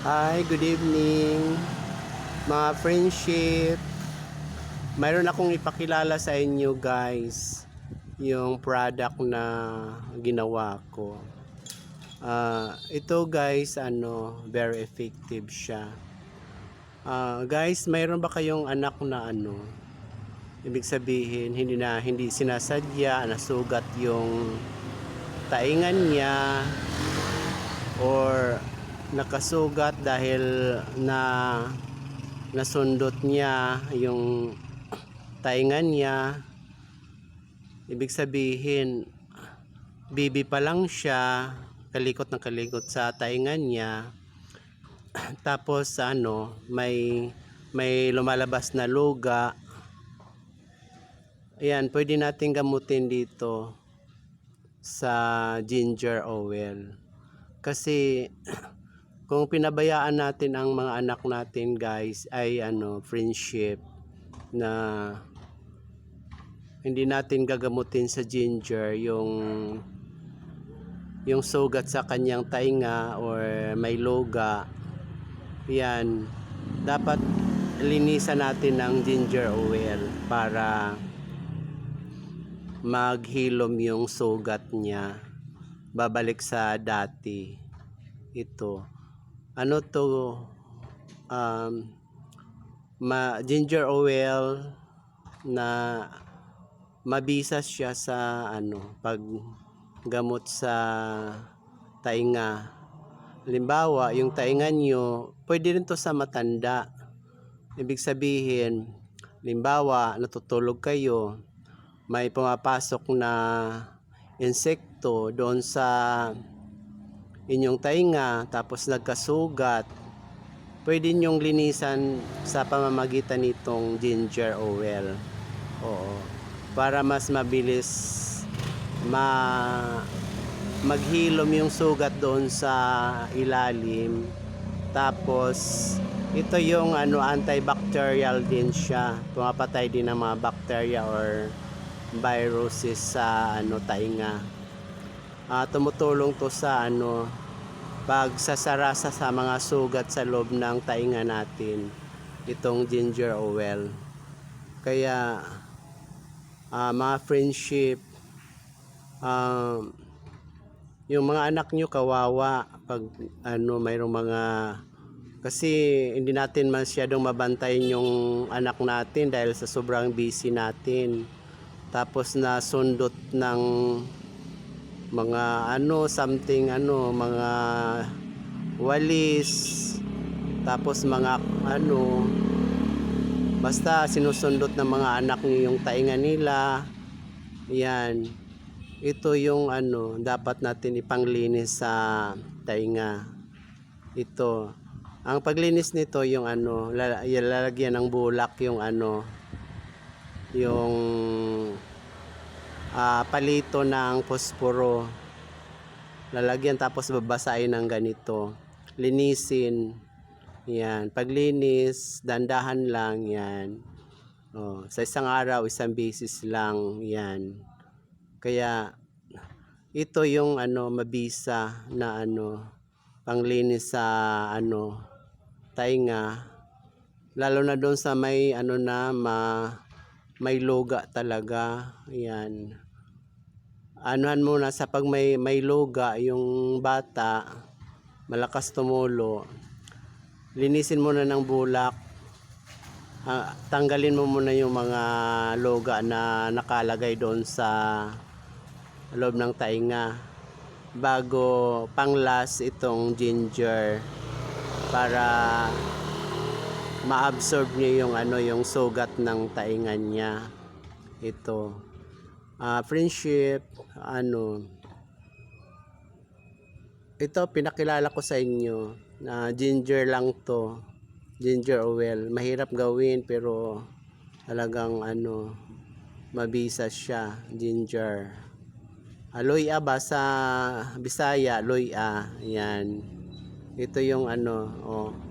Hi, good evening. Mga friendship. Mayroon akong ipakilala sa inyo guys yung product na ginawa ko. Ah, ito guys, ano, very effective siya. Ah, guys, mayroon ba kayong anak na ano? Ibig sabihin, hindi na hindi sinasadya, nasugat yung taingan niya or nakasugat dahil na nasundot niya yung taingan niya. Ibig sabihin bibi pa lang siya kalikot na kalikot sa taingan niya. Tapos ano may may lumalabas na luga. Ayan pwede natin gamutin dito sa ginger oil. Kasi kung pinabayaan natin ang mga anak natin guys ay ano friendship na hindi natin gagamutin sa ginger yung yung sugat sa kanyang tainga or may loga yan. Dapat linisan natin ng ginger oil para maghilom yung sugat niya. Babalik sa dati. Ito ano to um, ma ginger oil na mabisa siya sa ano pag gamot sa tainga. Halimbawa yung tainga nyo pwede rin to sa matanda. Ibig sabihin halimbawa natutulog kayo may pumapasok na insekto doon sa inyong tainga tapos nagkasugat. Pwede nyong linisan sa pamamagitan nitong ginger oil. Oo. Para mas mabilis ma maghilom yung sugat doon sa ilalim. Tapos ito yung ano antibacterial din siya. Pumapatay din ng mga bacteria or viruses sa ano tainga Ah, tumutulong to sa ano pagsasara sa, sa mga sugat sa loob ng tainga natin itong ginger oil kaya ah, mga friendship um, yung mga anak nyo kawawa pag ano mayroong mga kasi hindi natin masyadong mabantayan yung anak natin dahil sa sobrang busy natin. Tapos nasundot ng mga ano something ano mga walis tapos mga ano basta sinusundot ng mga anak niyo yung tainga nila. Yan. Ito yung ano dapat natin ipanglinis sa tainga. Ito. Ang paglinis nito yung ano lala- lalagyan ng bulak yung ano yung ah, palito ng posporo. Lalagyan tapos babasahin ng ganito. Linisin. Yan. Paglinis dandahan lang. Yan. Oh, sa isang araw isang beses lang. Yan. Kaya ito yung ano mabisa na ano panglinis sa ano tainga. Lalo na doon sa may ano na ma may loga talaga. Ayan. Anuhan muna sa pag may, may loga, yung bata, malakas tumulo, linisin muna ng bulak. Ah, tanggalin mo muna yung mga loga na nakalagay doon sa loob ng tainga bago panglas itong ginger para ma-absorb niya yung ano yung sugat ng taingan niya. Ito. Ah, friendship ano. Ito pinakilala ko sa inyo na ginger lang to. Ginger oil mahirap gawin pero talagang ano mabisa siya ginger. Aloy a ba sa Bisaya aloy a. Yan. Ito yung ano oh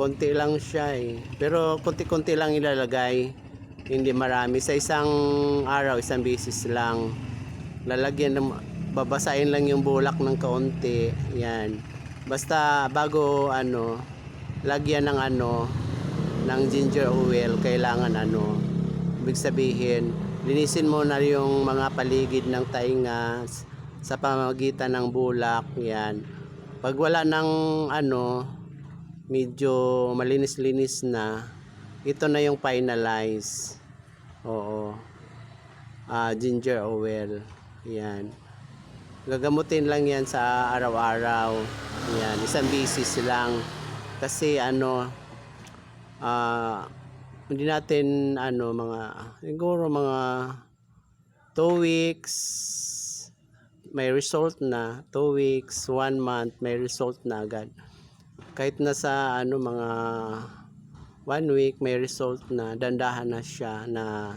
konti lang siya eh. Pero konti-konti lang ilalagay. Hindi marami. Sa isang araw, isang beses lang. Lalagyan ng, babasain lang yung bulak ng kaunti. Yan. Basta bago ano, lagyan ng ano, ng ginger oil, kailangan ano, ibig sabihin, linisin mo na yung mga paligid ng tainga sa pamamagitan ng bulak, yan. Pag wala ng ano, medyo malinis-linis na, ito na yung finalize. Oo. Ah, ginger oil. Yan. Gagamutin lang yan sa araw-araw. Yan, isang bisis lang. Kasi ano, ah, hindi natin ano mga siguro mga 2 weeks may result na 2 weeks 1 month may result na agad kahit na sa ano mga 1 week may result na dandahan na siya na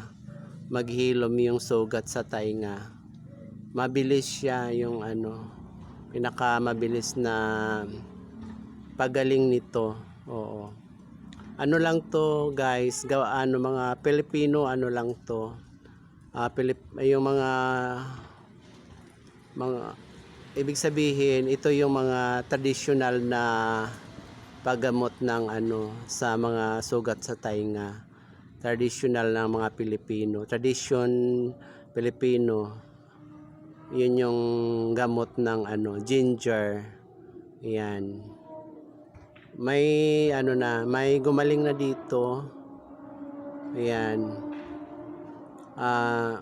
maghilom yung sugat sa tainga. Mabilis siya yung ano pinaka mabilis na pagaling nito. Oo. Ano lang to guys gawa ano mga Pilipino ano lang to. Ah Pilip, yung mga mga ibig sabihin ito yung mga traditional na paggamot ng ano sa mga sugat sa tainga traditional ng mga Pilipino tradition Pilipino yun yung gamot ng ano ginger yan may ano na, may gumaling na dito. Ayan. Ah,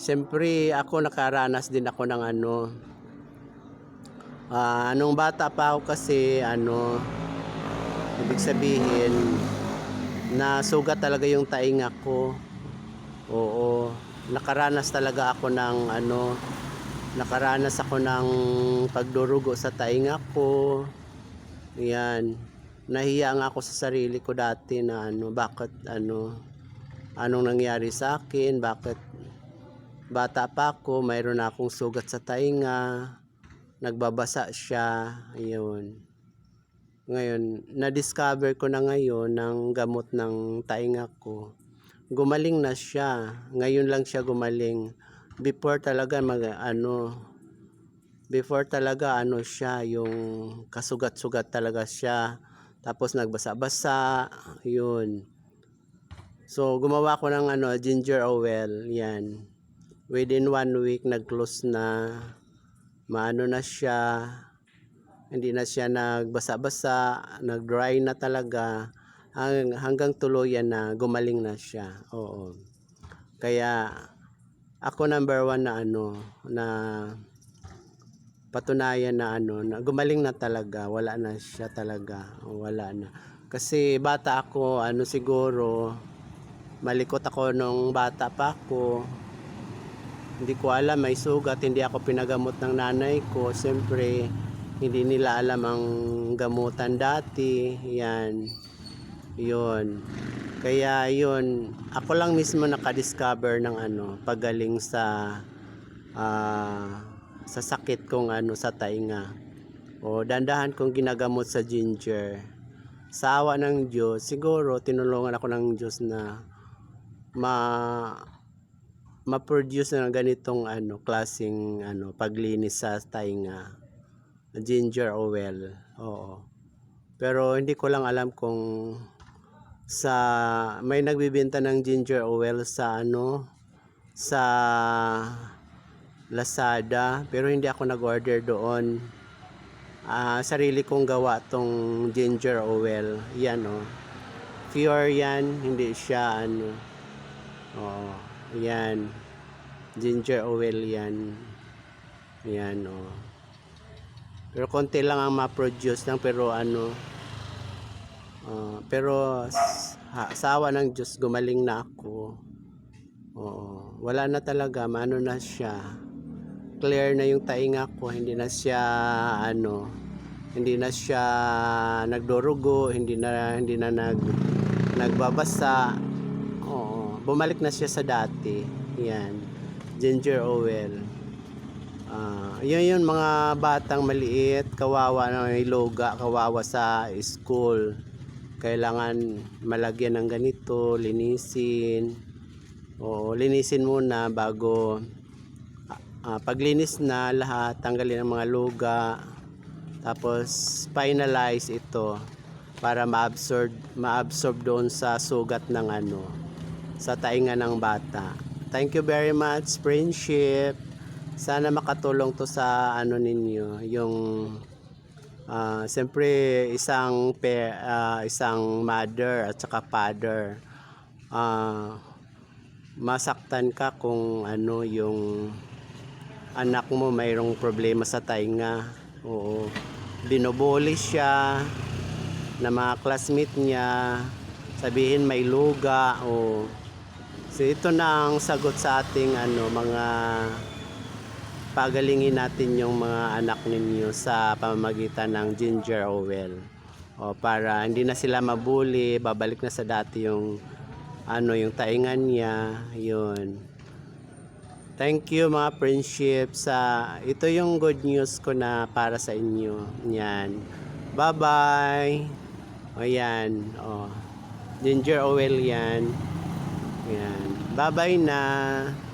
siyempre ako nakaranas din ako ng ano. Ah, nung bata pa ako kasi ano ibig sabihin na sugat talaga yung tainga ko. Oo, nakaranas talaga ako ng ano nakaranas ako ng pagdurugo sa tainga ko. Yan. Nahiya nga ako sa sarili ko dati na ano, bakit ano, anong nangyari sa akin, bakit bata pa ako, mayroon akong sugat sa tainga, nagbabasa siya, ayun. Ngayon, na-discover ko na ngayon ng gamot ng tainga ko. Gumaling na siya. Ngayon lang siya gumaling. Before talaga mag ano, before talaga ano siya yung kasugat-sugat talaga siya tapos nagbasa-basa yun so gumawa ko ng ano ginger oil yan within one week nag-close na maano na siya hindi na siya nagbasa-basa nag-dry na talaga hang, hanggang tuluyan na gumaling na siya oo kaya ako number one na ano na patunayan na ano, na gumaling na talaga, wala na siya talaga, wala na. Kasi bata ako, ano siguro, malikot ako nung bata pa ako. Hindi ko alam, may sugat, hindi ako pinagamot ng nanay ko. Siyempre, hindi nila alam ang gamutan dati. Yan. Yun. Kaya yun, ako lang mismo nakadiscover ng ano, pagaling sa ah sa sakit kong ano sa tainga. O dandahan kong ginagamot sa ginger. Sa awa ng Diyos, siguro tinulungan ako ng Diyos na ma ma-produce ng ganitong ano klasing ano paglinis sa tainga. Ginger oil. Oo. Pero hindi ko lang alam kung sa may nagbibenta ng ginger oil sa ano sa Lazada pero hindi ako nag-order doon. Ah, sarili kong gawa tong ginger oil. Yan oh. Pure yan, hindi siya ano. Oh, yan. Ginger oil yan. Yan oh. Pero konti lang ang ma-produce lang pero ano ah, pero ha, sa awa ng Diyos gumaling na ako. Oo, wala na talaga, maano na siya clear na yung tainga ko, hindi na siya ano, hindi na siya nagdurugo, hindi na hindi na nag nagbabasa. Bumalik na siya sa dati. Yan. Ginger oil. Ah, yun yun mga batang maliit, kawawa na may loga, kawawa sa school. Kailangan malagyan ng ganito, linisin. Oo, linisin muna bago Ah, paglinis na lahat, tanggalin ang mga luga. Tapos finalize ito para ma-absorb ma-absorb doon sa sugat ng ano sa tainga ng bata. Thank you very much, friendship. Sana makatulong to sa ano ninyo, yung ah siyempre isang pair, ah, isang mother at saka father. Ah masaktan ka kung ano yung anak mo mayroong problema sa tainga. Oo. Binubuli siya na mga classmate niya. Sabihin may luga o So ito na ang sagot sa ating ano mga pagalingin natin yung mga anak ninyo sa pamamagitan ng ginger oil. O para hindi na sila mabuli, babalik na sa dati yung ano yung taingan niya, yun. Thank you mga friendship sa ito yung good news ko na para sa inyo. Yan. Bye-bye. O yan. O. Ginger oil yan. Yan. Bye-bye na.